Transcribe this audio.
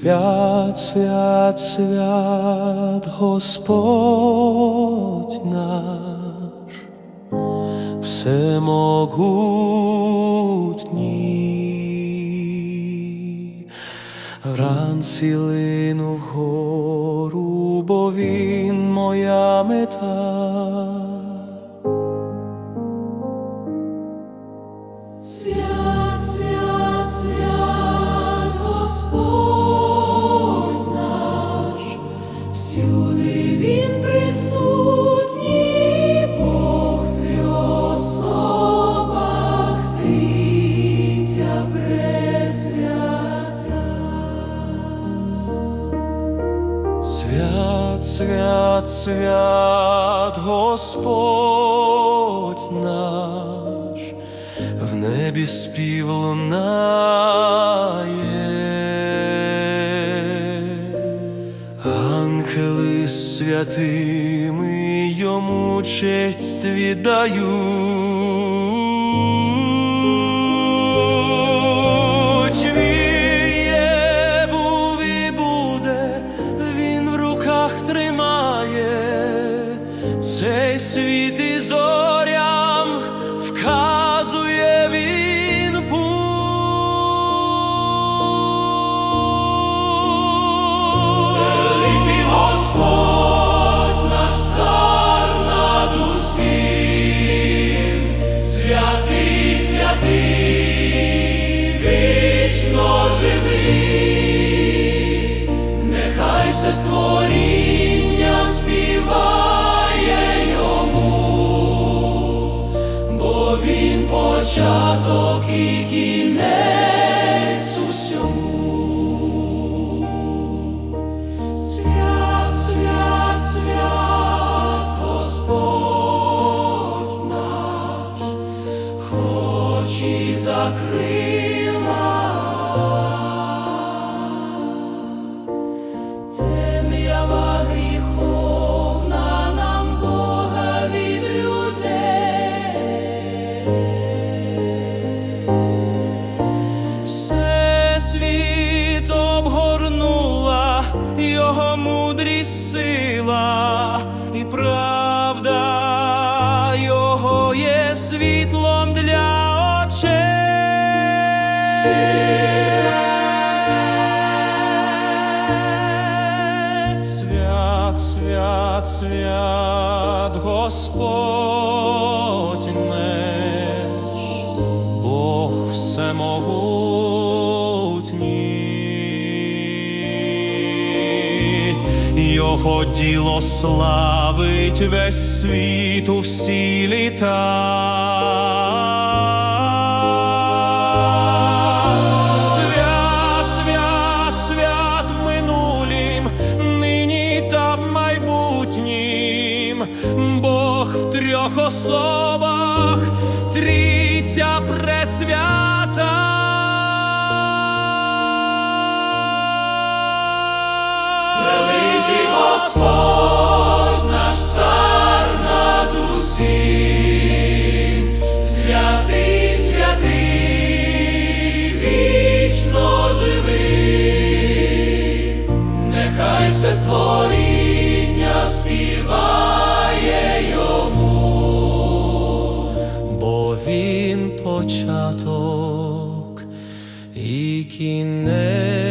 Свят, свят, свят, Господь наш, всемогутній, вранці лину вгору, бо він моя мета. Свят, свят, свят, Господь наш, в небі спів лунає, ангели святими йому честь віддають. Цей світ і зорям вказує він путь. Великий Господь, наш цар над усім, святий, святий, вічно живий, нехай все створіння початок і кінець усьому. Свят, свят, свят, Господь наш, хоч і закрила. Його мудрість сила і правда його є світлом для очей. Свят, свят, свят, Господь Його славить весь світ у всі літа. Бог в трьох особах, трійця пресвята. Господь, наш цар святий, святий, вічно живий, нехай все створіння співає йому, бо він початок і кінець.